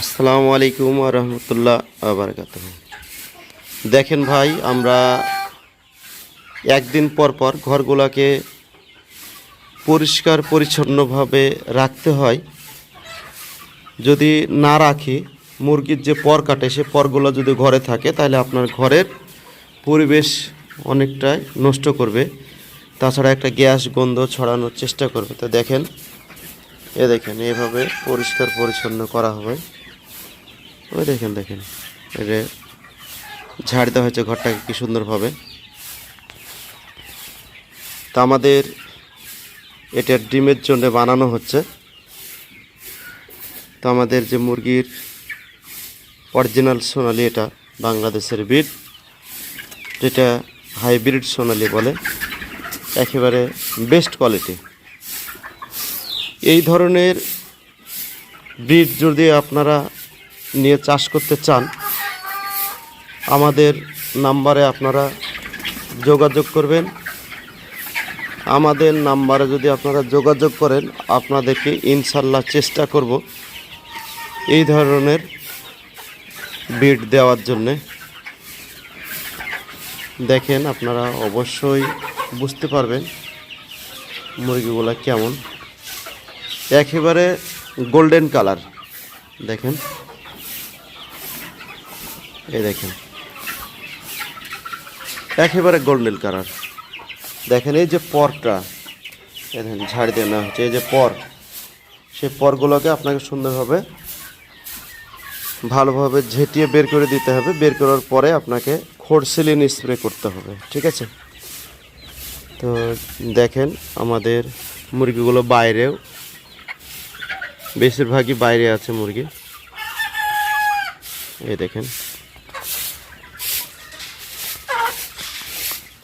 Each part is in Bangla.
আসসালামু আলাইকুম রহমতুল্লাহ আবরকাত দেখেন ভাই, আমরা একদিন পর পর ঘরগুলোকে পরিষ্কার পরিচ্ছন্নভাবে রাখতে হয়। যদি না রাখি, মুরগির যে পর কাটে, সে পরগুলো যদি ঘরে থাকে, তাহলে আপনার ঘরের পরিবেশ অনেকটাই নষ্ট করবে। তাছাড়া একটা গ্যাস গন্ধ ছড়ানোর চেষ্টা করবে। তো দেখেন, এ দেখেন, এভাবে পরিষ্কার পরিচ্ছন্ন করা হবে ওই দেখেন দেখেন। এটা ঝাড় দেওয়া হয়েছে ঘরটাকে কি সুন্দরভাবে। তা আমাদের এটা ডিমের জন্য বানানো হচ্ছে। তো আমাদের যে মুরগির অরিজিনাল সোনালি এটা বাংলাদেশের বিট যেটা হাইব্রিড সোনালি বলে, একেবারে বেস্ট কোয়ালিটি। এই ধরনের ব্রিড যদি আপনারা নিয়ে চাষ করতে চান, আমাদের নাম্বারে আপনারা যোগাযোগ করবেন। আমাদের নাম্বারে যদি আপনারা যোগাযোগ করেন, আপনাদেরকে ইনশাল্লাহ চেষ্টা করব এই ধরনের বিট দেওয়ার জন্যে। দেখেন আপনারা অবশ্যই বুঝতে পারবেন মুরগিগুলা কেমন। একেবারে গোল্ডেন কালার দেখেন। এই দেখেন। একেবারে গোল্ডেন কালার দেখেন, এই যে পরটা, দেখেন, ঝাড় দিয়ে নেওয়া হচ্ছে। এই যে পর, সেই পরগুলোকে আপনাকে সুন্দরভাবে, ভালোভাবে ঝেঁটিয়ে বের করে দিতে হবে। বের করার পরে আপনাকে খোরসিলিন স্প্রে করতে হবে, ঠিক আছে? তো দেখেন, আমাদের মুরগিগুলো বাইরেও, বেশিরভাগই বাইরে আছে মুরগি। এই দেখেন।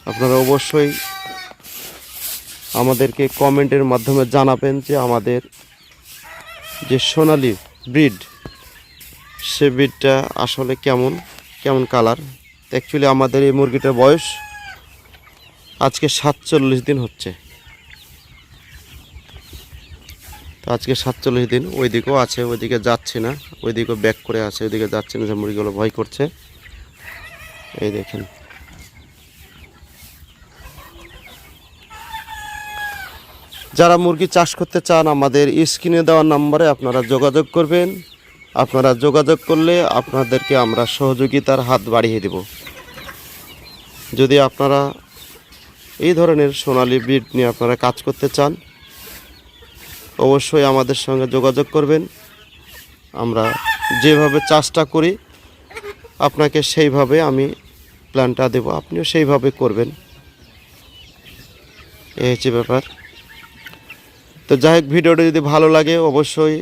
আপনারা অবশ্যই আমাদেরকে কমেন্টের মাধ্যমে জানাবেন যে আমাদের যে সোনালি ব্রিড, সে ব্রিডটা আসলে কেমন কেমন কালার। অ্যাকচুয়ালি আমাদের এই মুরগিটার বয়স আজকে সাতচল্লিশ দিন হচ্ছে। তো আজকে সাতচল্লিশ দিন ওই দিকেও আছে, ওইদিকে যাচ্ছে না, ওইদিকেও ব্যাক করে আছে, ওইদিকে যাচ্ছে না যে মুরগিগুলো ভয় করছে। এই দেখেন। যারা মুরগি চাষ করতে চান, আমাদের স্ক্রিনে দেওয়া নাম্বারে আপনারা যোগাযোগ করবেন। আপনারা যোগাযোগ করলে আপনাদেরকে আমরা সহযোগিতার হাত বাড়িয়ে দেব। যদি আপনারা এই ধরনের সোনালি ব্রিড নিয়ে আপনারা কাজ করতে চান, অবশ্যই আমাদের সঙ্গে যোগাযোগ করবেন। আমরা যেভাবে চাষটা করি, আপনাকে সেইভাবে আমি প্ল্যানটা দেব। আপনিও সেইভাবে করবেন। এই হচ্ছে ব্যাপার। তো যাই হোক, ভিডিওটা যদি ভালো লাগে, অবশ্যই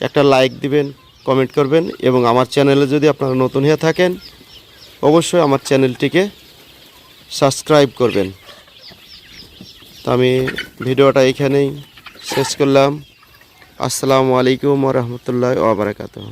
একটা লাইক দিবেন কমেন্ট করবেন এবং আমার চ্যানেলে যদি আপনারা নতুন হয়ে থাকেন, অবশ্যই আমার চ্যানেলটিকে সাবস্ক্রাইব করবেন। তো আমি ভিডিওটা এখানেই শেষ করলাম। আসসালামু আলাইকুম রহমতুল্লাহ ওবরাকাতুহ